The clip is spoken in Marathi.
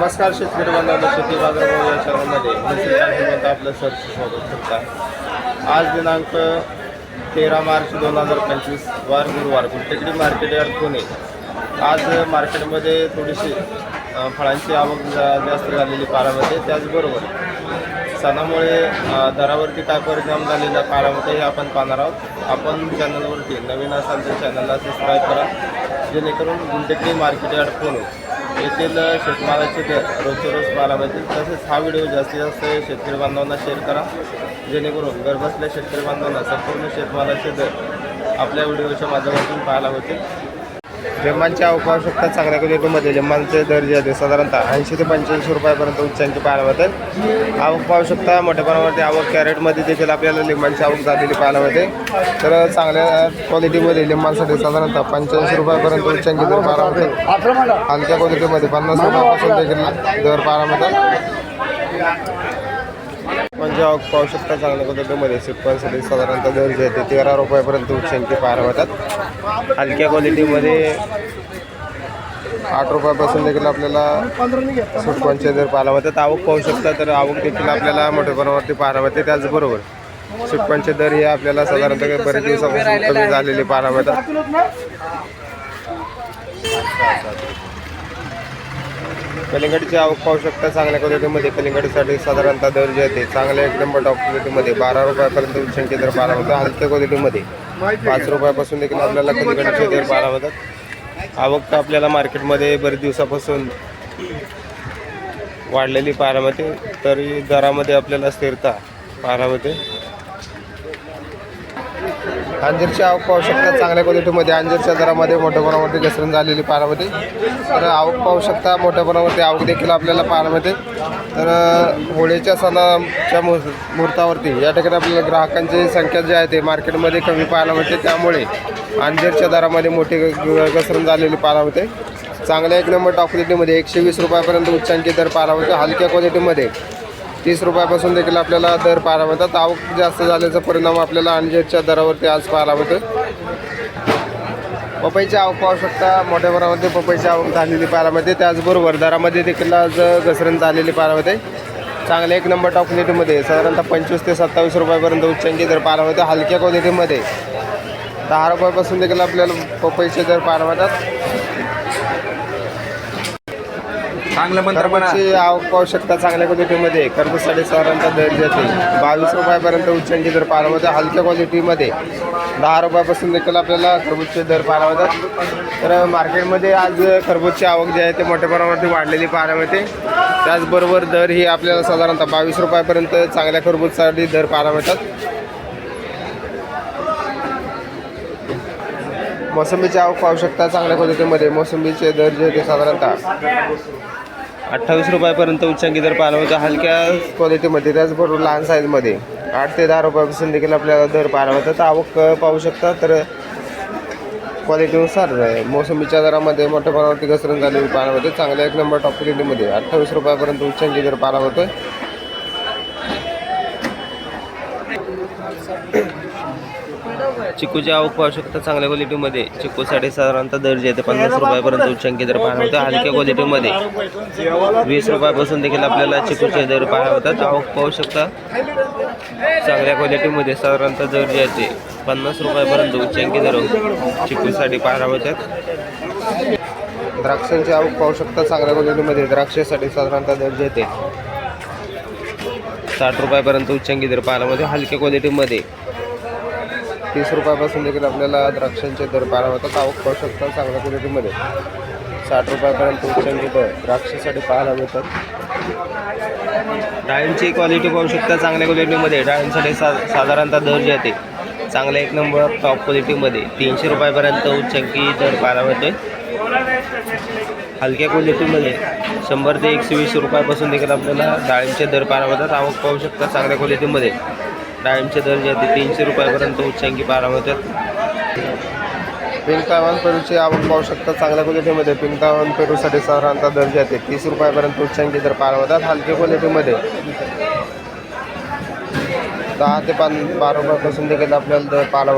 नमस्कार शेतकरी बांधवांनो शेती बाजार या चॅनलमध्ये मी आपलं सरचं स्वागत करत. आज दिनांक तेरा मार्च दोन हजार पंचवीस वार गुरुवार गुलटेकडी मार्केट यार्ड पुणे. आज मार्केटमध्ये थोडीशी फळांची आवक जा- जास्त झालेली पारामध्ये त्याचबरोबर सणामुळे दरावरती काय परिणाम झालेला पारामध्ये हे आपण पाहणार आहोत. आपण चॅनलवरती नवीन असाल तर चॅनलला सबस्क्राईब करा जेणेकरून गुलटेकडी मार्केट यार्ड पुणे येथील शेतमालाचे दर रोजचे रोज पाहायला पाहिजे तसेच हा व्हिडिओ जास्तीत जास्त शेतकरी बांधवांना शेअर करा. जेणेकरून घरबसल्या शेतकरी बांधवांना संपूर्ण शेतमालाचे दर आपल्या व्हिडिओच्या माध्यमातून पाहायला होतील लिंबांची आवक पाहू शकता चांगल्या क्वालिटीमध्ये. लिंबांचे दर जे साधारणतः ऐंशी ते पंच्याऐंशी रुपयापर्यंत उच्चांकी पाहायला मिळते. आवक पाहू शकता मोठ्या प्रमाणावरती आवक कॅरेटमध्ये देखील आपल्याला लिंबांची आवक झालेली पाहायला मिळते. तर चांगल्या क्वालिटीमध्ये लिंबांसाठी साधारणतः पंच्याऐंशी रुपयापर्यंत उच्चांकी दर पाहायला मिळते. हलक्या क्वालिटीमध्ये पन्नास रुपयापासून देखील दर पाहायला मिळतात. म्हणजे आवक पाहू शकता चांगल्या पद्धतीमध्ये सिप्पांसाठी साधारणतः दर जे तेरा रुपयापर्यंत उच्चांकी पाहायला मिळतात हलक्या क्वालिटीमध्ये आठ रुपयापासून देखील आपल्याला सुटपंच दर पाहायला मिळतात. आवक पाहू शकता तर आवक देखील आपल्याला मोठ्या प्रमाणावरती पाहायला मिळते. त्याचबरोबर सुटपांचे दर हे आपल्याला साधारणतः बरेच दिवसापासून कमी झालेले पाहायला मिळतात. कलिंगडची आवक पाहू शकता. चांगल्या क्वालिटीमध्ये कलिंगडसाठी साधारणतः दर जे आहे चांगल्या एक नंबर टॉप क्वालिटीमध्ये बारा रुपयापर्यंत उच्चांकी दर बारा होतात हलक्या क्वालिटीमध्ये पाच रुपयापासून देखील आपल्याला कलिंगडचे दर बारा होतात आवक तर आपल्याला मार्केटमध्ये बरेच दिवसापासून वाढलेली पाहायला मिळते. तरी दरामध्ये आपल्याला स्थिरता पाहायला मिळते. अंजीरची आवक पाहू शकता. चांगल्या क्वालिटीमध्ये अंजीरच्या दरामध्ये मोठ्या प्रमाणावरती घसरण झालेली पाहायला मिळते. तर आवक पाहू शकता मोठ्या प्रमाणावरती आवक देखील आपल्याला पाहायला मिळते. तर होळीच्या सणाच्या मुह मुहूर्तावरती या ठिकाणी आपल्याला ग्राहकांची संख्या जी आहे ते मार्केटमध्ये कमी पाहायला मिळते. त्यामुळे अंजीरच्या दरामध्ये मोठी घसरण झालेली पाहायला मिळते. चांगल्या एक नंबर टॉप क्वालिटीमध्ये एकशे वीस रुपयापर्यंत उच्चांकी दर पाहायला मिळते. हलक्या क्वालिटीमध्ये तीस रुपयापासून देखील आपल्याला दर पाहायला मिळतात. आवक जास्त झाल्याचा परिणाम आपल्याला अंजीरच्या दरावरती आज पाहायला मिळतो पपईची आवक पाहू शकता. मोठ्या प्रमाणामध्ये पपईची आवक झालेली पाहायला मिळते. त्याचबरोबर दरामध्ये देखील आज घसरण झालेली पाहायला मिळते. चांगल्या एक नंबर टॉप क्वालिटीमध्ये साधारणतः पंचवीस ते सत्तावीस रुपयापर्यंत उच्चांकी दर पाहायला मिळते. हलक्या क्वालिटीमध्ये दहा रुपयापासून देखील आपल्याला पपईचे दर पाहायला मिळतात. चांगलं मंत्र पण टरबूजची आवक आवश्यकता चांगल्या क्वालिटीमध्ये कर्बूजसाठी साधारणतः दर देते. बावीस रुपयापर्यंत उच्चांकी दर पाहायला मिळते. हलक्या क्वालिटीमध्ये दहा रुपयापासून देखील आपल्याला खरबूजचे दर पाहायला मिळतात. तर मार्केटमध्ये आज खरबूजची आवक जी आहे ते मोठ्या प्रमाणावरती वाढलेली पाहायला मिळते. त्याचबरोबर दर ही आपल्याला साधारणतः बावीस रुपयापर्यंत चांगल्या खरबूजसाठी दर पाहायला मिळतात. मोसंबीची आवक पाहू शकता चांगल्या क्वालिटीमध्ये मोसंबीचे दर जे आहे ते साधारणतः अठ्ठावीस रुपयापर्यंत उच्चांकी दर पाहायला मिळतो हलक्या क्वालिटीमध्ये त्याचबरोबर लहान साईजमध्ये आठ ते दहा रुपयापासून देखील आपल्याला दर पाहायला मिळतात तर आवक पाहू शकता तर क्वालिटीनुसार मोसंबीच्या दरामध्ये मोठ्या प्रमाणावरती घसरण झालेली पाहायला मिळते चांगल्या एक नंबर टॉप क्वालिटीमध्ये अठ्ठावीस रुपयापर्यंत उच्चांकी दर पाहायला मिळतोय चिकूची आवक पाहू शकता चांगल्या क्वालिटीमध्ये चिकू साधारणतः दर्जा येते. पन्नास रुपयापर्यंत उच्चांकी दर पाहायला होतं हलक्या क्वालिटीमध्ये. वीस रुपयापासून देखील आपल्याला चिकूचे दर पाहायला होतात आवक पाहू शकता चांगल्या क्वालिटीमध्ये साधारणतः दर्जा येते. पन्नास रुपयापर्यंत उच्चांकी दर चिकूसाठी पाहायला होतात द्राक्षांची आवक पाहू शकता चांगल्या क्वालिटीमध्ये द्राक्षासाठी साधारणतः दर्जा येते. साठ रुपयापर्यंत उच्चांकी दर पाहायला हलक्या क्वालिटीमध्ये. तीस रुपयापासून देखील आपल्याला द्राक्षांचे दर पारा होतात आवक पाहू शकता चांगल्या क्वालिटीमध्ये. साठ रुपयापर्यंत उच्चांकी दर द्राक्षासाठी पाहायला मिळतात. डाळींची क्वालिटी पाहू शकता चांगल्या क्वालिटीमध्ये डाळींसाठी सा साधारणतः दर जे आहे चांगल्या एक नंबर टॉप क्वालिटीमध्ये तीनशे रुपयापर्यंत उच्चांकी दर पाहायला मिळतोय. हलक्या क्वालिटीमध्ये शंभर ते एकशे वीस रुपयापासून देखील आपल्याला डाळींचे दर पाहायला मिळतात. आवक पाहू शकता चांगल्या क्वालिटीमध्ये डाळिंबचे दर जे तीनशे रुपयापर्यंत उच्चांकी पाहायला मिळतात पिंक पेरूची आवक पाहू शकता चांगल्या क्वालिटीमध्ये पिंकावन पेरूसाठी साधारणतः दर जे तीस रुपयापर्यंत उच्चांकी दर पाहायला होतात हलक्या क्वालिटीमध्ये. दहा ते पान बारा रुपयापासून देखील आपल्याला दर पाहायला